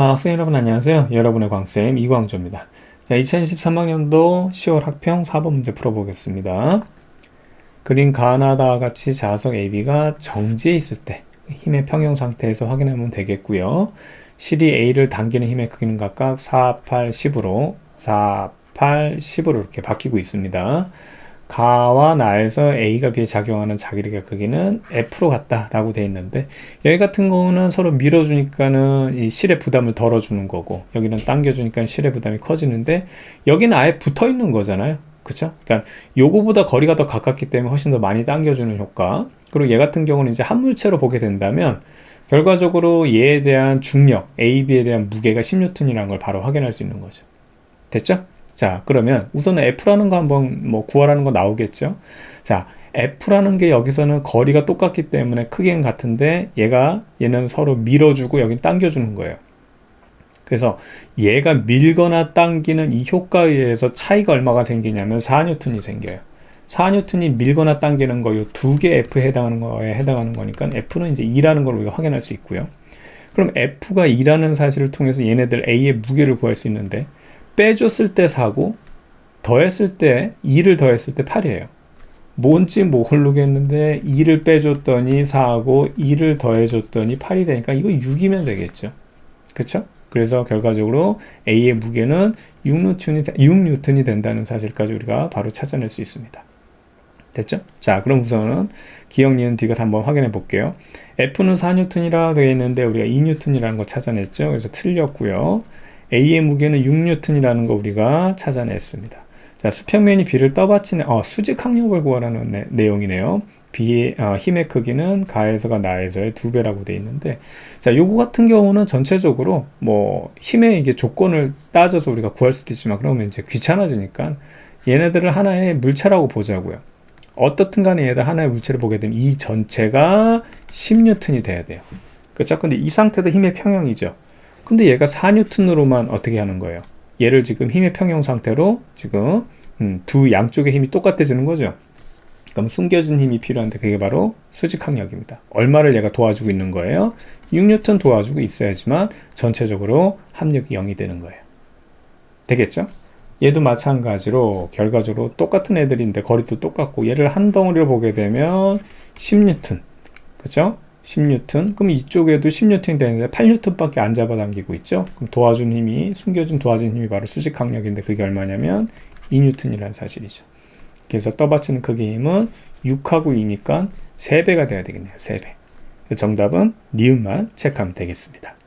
아, 학생 여러분 안녕하세요. 여러분의 광쌤 이광조입니다. 자, 2023학년도 10월 학평 4번 문제 풀어보겠습니다. 그린 가나다와 같이 자석 AB가 정지해 있을 때 힘의 평형 상태에서 확인하면 되겠고요. 실이 A를 당기는 힘의 크기는 각각 4, 8, 10으로 4, 8, 10으로 이렇게 바뀌고 있습니다. 가와 나에서 A가 B에 작용하는 자기력의 크기는 F로 같다라고 돼 있는데 여기 같은 경우는 서로 밀어주니까는 이 실의 부담을 덜어주는 거고 여기는 당겨주니까 실의 부담이 커지는데 여기는 아예 붙어 있는 거잖아요. 그쵸? 그러니까 요거보다 거리가 더 가깝기 때문에 훨씬 더 많이 당겨주는 효과. 그리고 얘 같은 경우는 이제 한 물체로 보게 된다면 결과적으로 얘에 대한 중력, AB에 대한 무게가 10N이라는 걸 바로 확인할 수 있는 거죠. 됐죠? 자, 그러면 우선은 F라는 거 한번 뭐 구하라는 거 나오겠죠? 자, F라는 게 여기서는 거리가 똑같기 때문에 크기는 같은데 얘가 얘는 서로 밀어주고 여긴 당겨주는 거예요. 그래서 얘가 밀거나 당기는 이 효과에 의해서 차이가 얼마가 생기냐면 4N이 생겨요. 4N이 밀거나 당기는 거 요 두 개 F에 해당하는 거에 해당하는 거니까 F는 이제 2라는 걸 우리가 확인할 수 있고요. 그럼 F가 2라는 사실을 통해서 얘네들 A의 무게를 구할 수 있는데 빼줬을 때 4고 더했을 때 2를 더했을 때 8이에요. 뭔지 모르겠는데 2를 빼줬더니 4하고 2를 더해줬더니 8이 되니까 이거 6이면 되겠죠. 그쵸? 그래서 결과적으로 A의 무게는 6뉴턴이, 6뉴턴이 된다는 사실까지 우리가 바로 찾아낼 수 있습니다. 됐죠? 자, 그럼 우선은 기억, 니은, 뒤가 한번 확인해 볼게요. F는 4뉴턴이라 되어 있는데 우리가 2뉴턴이라는 거 찾아냈죠? 그래서 틀렸고요. A의 무게는 6뉴턴이라는 거 우리가 찾아냈습니다. 자, 수평면이 B를 떠받치는 어, 수직 항력을 구하라는 내, 내용이네요. B의 어, 힘의 크기는 가에서가 나에서의 두 배라고 돼 있는데, 자, 요거 같은 경우는 전체적으로 뭐 힘의 이게 조건을 따져서 우리가 구할 수도 있지만 그러면 이제 귀찮아지니까 얘네들을 하나의 물체라고 보자고요. 어떻든 간에 얘들 하나의 물체를 보게 되면 이 전체가 10뉴턴이 돼야 돼요. 그렇죠? 근데 이 상태도 힘의 평형이죠. 근데 얘가 4뉴턴으로만 어떻게 하는 거예요? 얘를 지금 힘의 평형 상태로 지금 음, 두 양쪽의 힘이 똑같아지는 거죠. 그럼 숨겨진 힘이 필요한데 그게 바로 수직항력입니다. 얼마를 얘가 도와주고 있는 거예요? 6뉴턴 도와주고 있어야지만 전체적으로 합력이 0이 되는 거예요. 되겠죠? 얘도 마찬가지로 결과적으로 똑같은 애들인데 거리도 똑같고 얘를 한 덩어리로 보게 되면 10뉴턴 그죠? 10뉴턴. 그럼 이쪽에도 10뉴턴이 되는데 8뉴턴밖에 안 잡아당기고 있죠. 그럼 도와준 힘이 숨겨진 도와준 힘이 바로 수직 강력인데 그게 얼마냐면 2뉴턴이라는 사실이죠. 그래서 떠받치는 크기 힘은 6하고 2니까 3배가 돼야 되겠네요. 3배. 정답은 니은만 체크하면 되겠습니다.